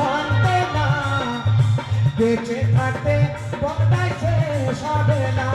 হবে না বেঁচে থাকতে বদাইছে সবে না।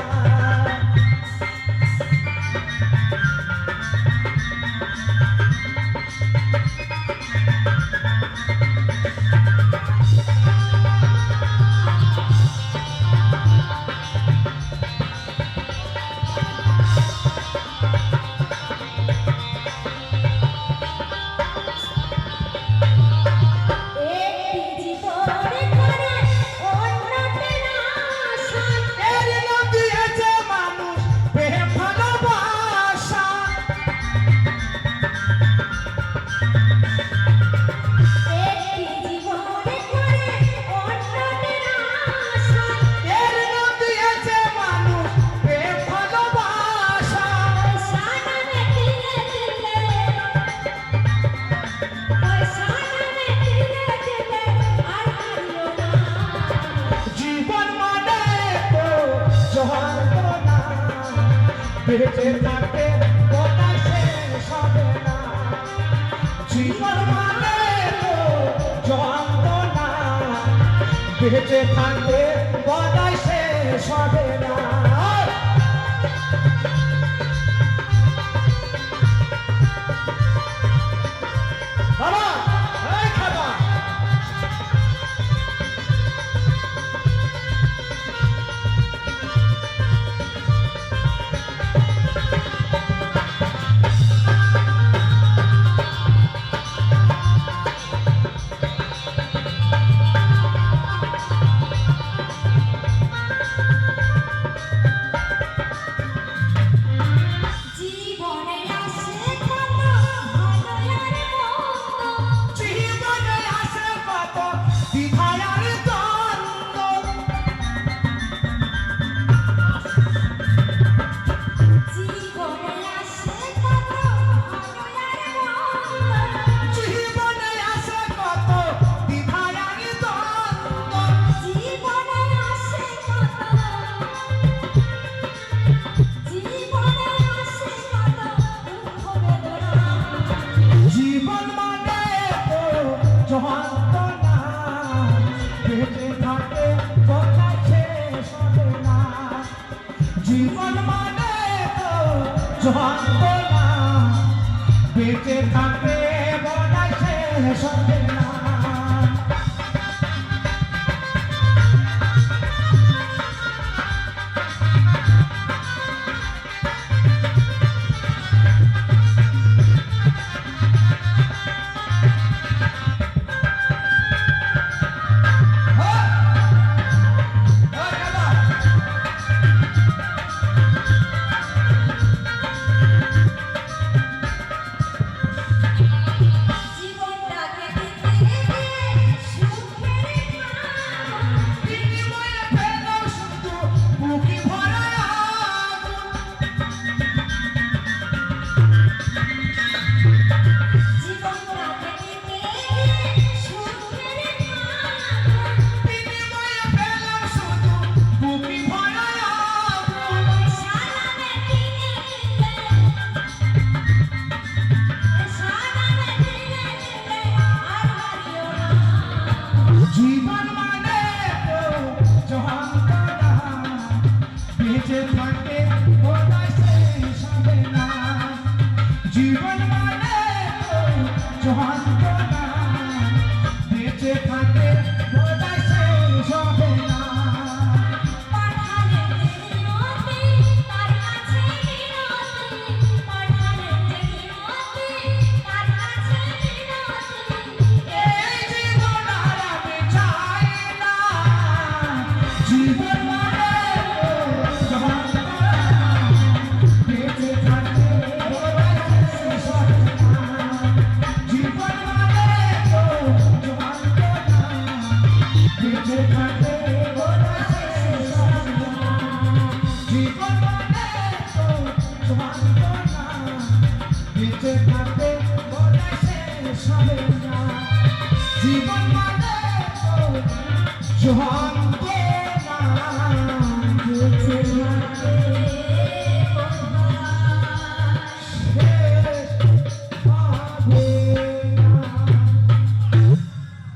বেঁচে থাকতে কথা শেষ হবে না জীবন মানে তো যন্ত্রণা বেঁচে থাকতে কথা শেষ হবে না বাবা নেশা জীবন